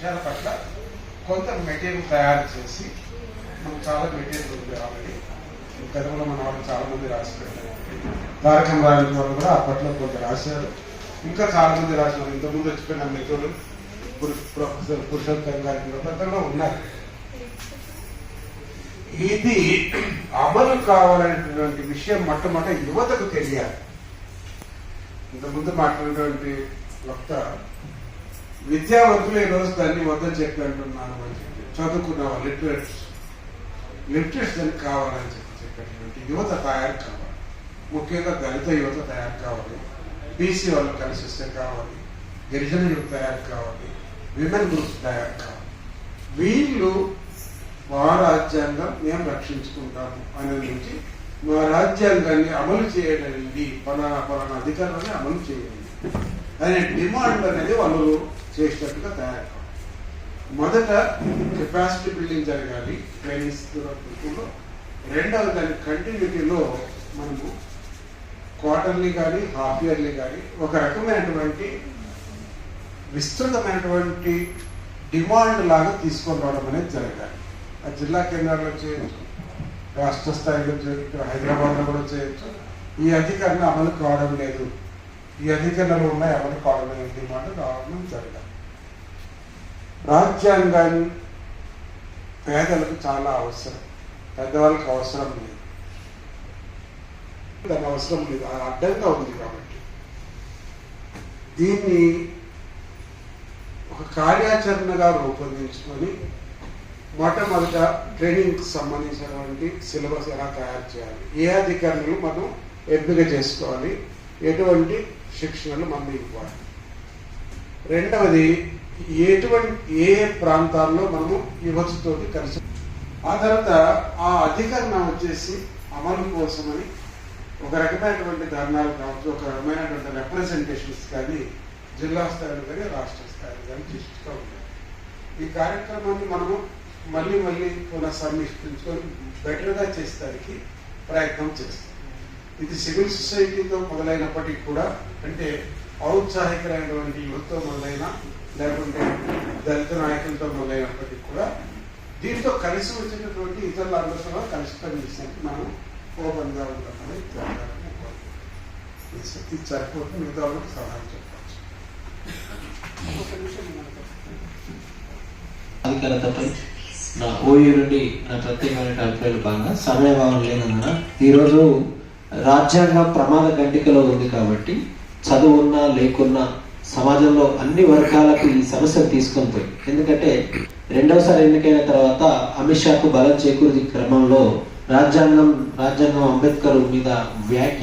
విషయాల పట్ల కొంత మెటీరియల్ తయారు చేసి మనకు చాలా మెటీరియల్ ఉంది ఆల్రెడీ. తెలుగులో మన వాళ్ళు చాలా మంది రాసి పెట్టారు తారకం రాయడం వాళ్ళు కూడా అప్పట్లో కొంత రాశారు. ఇంకా చాలా మంది రాసినారు. ఇంతకుముందు వచ్చిపోయిన మిత్రులు ప్రొఫెసర్ పురుషోత్తం గారి కూడా ఉన్నారు. ఇది అమలు కావాలనేటువంటి విషయం మొట్టమొదటి యువతకు తెలియాలి. ఇంతకుముందు మాట్లాడినటువంటి వక్త విద్యావంతులు ఈ రోజు దాన్ని వద్దని చెప్పి అంటున్నారు అని చెప్పి చదువుకున్న వాళ్ళు లిటరేట్స్. లిటరేట్స్ దానికి కావాలని చెప్పి చెప్పేటువంటి యువత తయారు కావాలి. ముఖ్యంగా దళిత యువత తయారు కావాలి. బీసీ వాళ్ళు కలిసి వస్తే కావాలి. గిరిజన యువత తయారు కావాలి. విమెన్ గ్రూప్స్ తయారు కావాలి. వీళ్ళు మా రాజ్యాంగం మేము రక్షించుకుంటాము అనే నుంచి మా రాజ్యాంగాన్ని అమలు చేయడండి పలానా పలానా అధికారాన్ని అమలు చేయండి. అనే డిమాండ్ అనేది వాళ్ళు చేసేటట్టుగా తయారు కావాలి మొదట కెపాసిటీ బిల్డింగ్ జరగాలి ట్రైనింగ్స్లో రెండవ దాని కంటిన్యూటీలో మనము క్వార్టర్లీ కానీ హాఫ్ ఇయర్లీ కానీ ఒక రకమైనటువంటి విస్తృతమైనటువంటి డిమాండ్ లాగా తీసుకొని రావడం అనేది జరగాలి. ఆ జిల్లా కేంద్రాల్లో చేయొచ్చు రాష్ట్ర స్థాయిలో చేయొచ్చు హైదరాబాద్లో కూడా చేయొచ్చు. ఈ అధికారులు అమలు కావడం లేదు. ఈ అధికారులు ఉన్నాయి ఎవరి కావడం ఏంటి డిమాండ్ రావడం జరగాలి రాజ్యాంగాన్ని పేదలకు చాలా అవసరం. పెద్దవాళ్ళకి అవసరం లేదు. దాని అవసరం లేదు. అడ్డంగా ఉంది కాబట్టి. దీన్ని ఒక కార్యాచరణగా రూపొందించుకొని మొట్టమొదట ట్రైనింగ్కి సంబంధించినటువంటి సిలబస్ ఎలా తయారు చేయాలి ఏ అధికారులు మనం ఎంపిక చేసుకోవాలి ఎటువంటి శిక్షణలు మనం ఇవ్వాలి. రెండవది ఎటువంటి ఏ ప్రాంతాల్లో మనము యువతతో కలిసి ఆ తర్వాత ఆ అధికరణ వచ్చేసి అమలు కోసమని ఒక రకమైనటువంటి ధర్నాలు కావచ్చు ఒక రకమైనటువంటి రిప్రజెంటేషన్స్ కానీ జిల్లా స్థాయిలో కానీ రాష్ట్ర స్థాయిలో కానీ చేస్తూ ఉంటాయి ఈ కార్యక్రమాన్ని మనము మళ్ళీ మళ్ళీ పునఃసమీక్షించుకొని బెటర్గా చేసేదానికి ప్రయత్నం చేస్తాం. ఇది సివిల్ సొసైటీతో మొదలైనప్పటికీ కూడా అంటే ఔత్సాహికమైనటువంటి యువతతో మొదలైన లేకుంటే దళిత నాయకులతో మొదలైనప్పటికీ కూడా దీంతో కలిసి వచ్చినటువంటి ఇతరులందరితో కూడా కలిసి పనిచేసేందుకు మనం ఓపెన్గా ఉంటామని తెలంగాణ. ఇది సరిపోతుంది మిగతా వాళ్ళకి సలహా చెప్పచ్చు. అధికారతపై నా ఓయూ నుండి నా ప్రత్యేకమైన అభిప్రాయాలు భాగంగా సమయభావం లేనందున ఈరోజు రాజ్యాంగం ప్రమాద గంటికలో ఉంది కాబట్టి చదువున్నా లేకున్నా సమాజంలో అన్ని వర్గాలకు ఈ సమస్యను తీసుకొని పోయి. ఎందుకంటే రెండవసారి ఎన్నికైన తర్వాత అమిత్ షాకు బలం చేకూరి క్రమంలో రాజ్యాంగం రాజ్యాంగం అంబేద్కర్ మీద వ్యాఖ్య